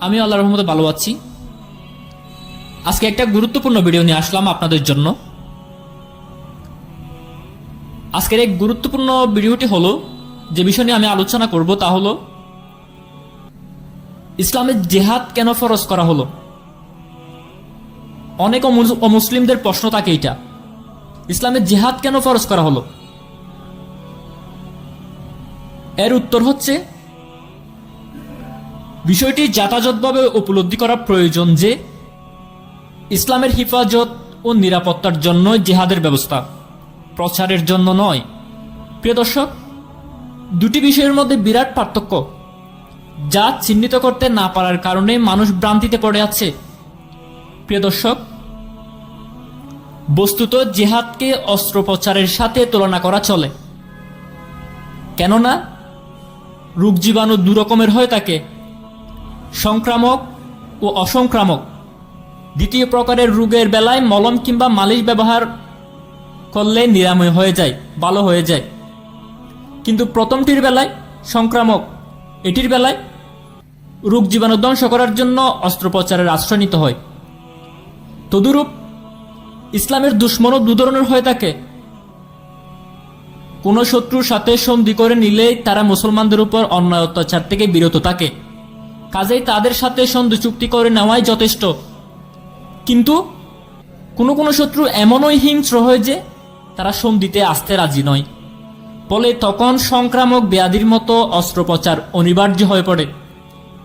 আমি আল্লাহ রহমতে ভালো আছি। আজকে একটা গুরুত্বপূর্ণ ভিডিও নিয়ে আসলাম আপনাদের জন্য। আজকের এই গুরুত্বপূর্ণ ভিডিওটি হলো, যে বিষয় নিয়ে আমি আলোচনা করব তা হলো ইসলামের জেহাদ কেন ফরজ করা হলো? অনেক অমুস- অমুসলিমদের প্রশ্ন থাকে এটা ইসলামের জেহাদ কেন ফরজ করা হলো? এর উত্তর হচ্ছে বিষয়টি যথাযথভাবে উপলব্ধি করা প্রয়োজন যে ইসলামের হিফাজত ও নিরাপত্তার জন্য জেহাদের ব্যবস্থা। প্রচারের জন্য নয়। প্রিয় দর্শক, দুটি বিষয়ের মধ্যে বিরাট পার্থক্য। যা চিহ্নিত করতে না পারার কারণে মানুষ ভ্রান্তিতে পড়ে আছে। প্রিয় দর্শক, বস্তুত জেহাদকে অস্ত্রোপচারের সাথে তুলনা করা চলে। কেননা, রোগ জীবাণু দু রকমের হয়ে থাকে সংক্রামক ও অসংক্রামক। দ্বিতীয় প্রকারের রোগের বেলায় মলম কিংবা মালিশ ব্যবহার করলে নিরাময় হয়ে যায়, ভালো হয়ে যায়। কিন্তু প্রথমটির বেলায় সংক্রামক, এটির বেলায় রোগ জীবাণু ধ্বংস করার জন্য অস্ত্রোপচারের আশ্রয় নিতে হয়। তদুরূপ ইসলামের দুশ্মনও দু ধরনের হয়ে থাকে। কোনো শত্রুর সাথে সন্ধি করে নিলে তারা মুসলমানদের উপর অন্যায় অত্যাচার থেকে বিরত থাকে। কাজেই তাদের সাথে সন্ধি চুক্তি করে নেওয়াই যথেষ্ট। কিন্তু কোনো কোনো শত্রু এমনই হিংস্র হয় যে তারা সন্ধিতে আসতে রাজি নয়। ফলে তখন সংক্রামক ব্যাধির মতো অস্ত্রোপচার অনিবার্য হয়ে পড়ে।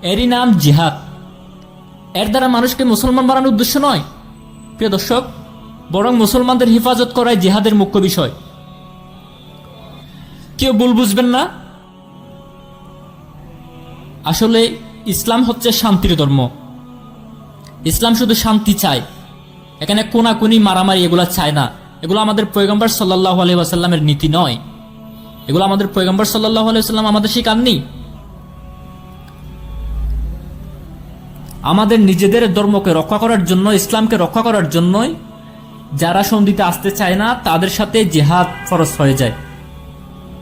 এরই নাম জিহাদ। এর দ্বারা মানুষকে মুসলমান বানানোর উদ্দেশ্য নয়। প্রিয় দর্শক, বরং মুসলমানদের হেফাজত করাই জিহাদের মুখ্য বিষয়। কেউ ভুল বুঝবেন না? আসলে ইসলাম হচ্ছে শান্তির ধর্ম। ইসলাম শুধু শান্তি চায়। এখানে কোনাকুনি, মারামারি এগুলা চায় না। এগুলো আমাদের পয়গম্বর সাল্লাহ আসাল্লামের নীতি নয়। এগুলো আমাদের পয়গম্বর সাল্লাহ আলাইসাল্লাম আমাদের শিখাননি আমাদের নিজেদের ধর্মকে রক্ষা করার জন্য, ইসলামকে রক্ষা করার জন্যই যারা সন্ধিতে আসতে চায় না, তাদের সাথে জেহাদ ফরজ হয়ে যায়।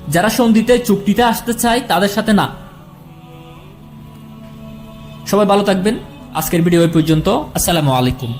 যারা সন্ধিতে চুক্তিতে আসতে চায়, তাদের সাথে না। সবাই ভালো থাকবেন। আজকের ভিডিও এই পর্যন্ত। আসসালামু আলাইকুম।